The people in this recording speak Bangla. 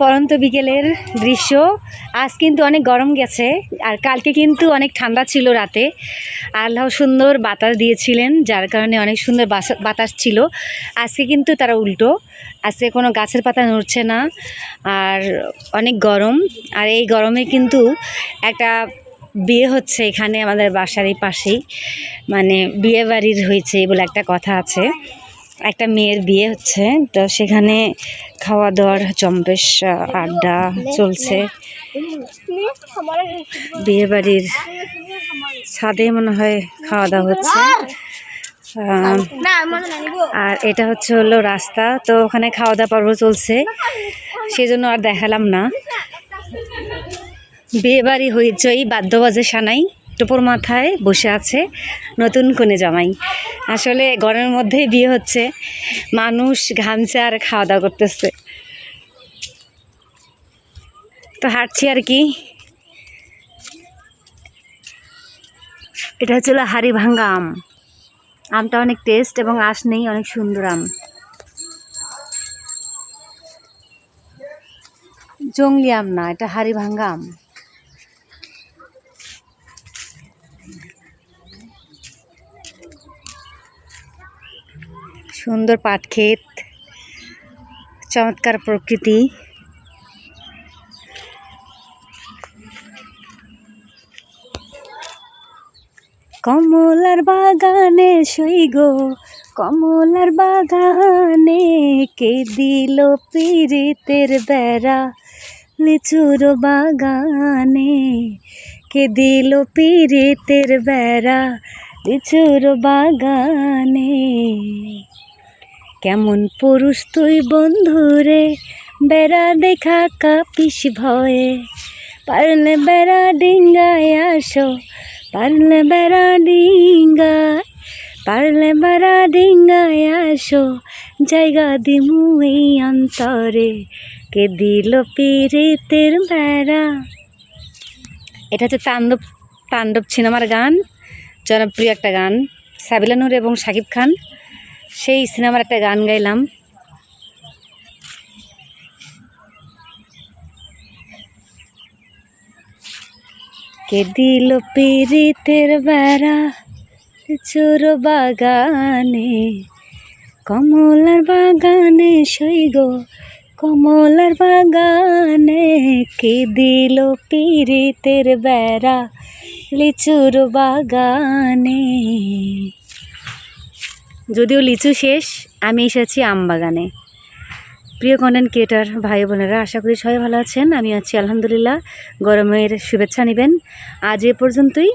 পরন্ত বিকেলের দৃশ্য। আজ কিন্তু অনেক গরম গেছে, আর কালকে কিন্তু অনেক ঠান্ডা ছিল রাতে। আল্লাহ সুন্দর বাতাস দিয়েছিলেন, যার কারণে অনেক সুন্দর বাতাস ছিল। আজকে কিন্তু তারা উল্টো। আজকে কোনো গাছের পাতা নড়ছে না, আর অনেক গরম। আর এই গরমে কিন্তু একটা বিয়ে হচ্ছে এখানে আমাদের বাসার এই পাশেই। মানে বিয়ে বাড়ির হয়েছে বলে একটা কথা আছে। একটা মেয়ের বিয়ে হচ্ছে তো সেখানে খাওয়া দাওয়ার জম্পেশ আহ, আড্ডা চলছে। বিয়ে বাড়ির ছাদে মনে হয় খাওয়া দাওয়া হচ্ছে আর এটা হচ্ছে হলো রাস্তা তো ওখানে খাওয়া দাওয়া পর্ব চলছে। সেজন্য আর দেখালাম না। বিয়ে বাড়ি হইচই বাদ্য বাজে সানাই। টোপর মাথায় বসে আছে নতুন কোণে জামাই। আসলে গরমের মধ্যেই বিয়ে হচ্ছে। মানুষ ঘামছে আর খাওয়া দাওয়া করতেছে। তো হাঁটছি আর কি। এটা হচ্ছে হলো হাড়ি ভাঙ্গা আম। আমটা অনেক টেস্ট এবং আঁশ নেই, অনেক সুন্দর আম। জঙ্গলি আম না, এটা হাড়ি ভাঙ্গা আম। সুন্দর পাট ক্ষেত, চমৎকার প্রকৃতি। কমলার বাগানে সই গো, কমলার বাগানে কে দিল পীড়িতের বেড়া? লিচুর বাগানে কে দিল পীড়িতের বেড়া? লিচুর বাগানে কেমন পুরুষ তুই বন্ধুরে বেড়া দেখা কাপিস ভয়ে। পারলে বেড়া ডিঙ্গায় আসো, পারলে বেড়া ডিঙ্গায়, পারলে বেড়া ডিঙ্গায় আসো। জায়গা দিমু এই অন্তরে, কে দিল পীড়িতের বেড়া? এটা হচ্ছে তাণ্ডব তাণ্ডব সিনেমার গান, জনপ্রিয় একটা গান, সাবিলা নূর এবং শাকিব খান। সেই সিনেমার একটা গান গাইলাম। কে দিল পীড়িতের বেড়া চোর বাগানে? কমলার বাগানে, সই গো, কমলার বাগানে। কে দিল পীড়িতের বেড়া লিচুর বাগানে? যদিও লিচু শেষ, আমি এসেছি আম বাগানে। প্রিয় কন্টেন্ট ক্রিয়েটার, ভাই বোনেরা, আশা করি সবাই ভালো আছেন। আমি আছি আলহামদুলিল্লাহ। গরমের শুভেচ্ছা নেবেন। আজ এ পর্যন্তই।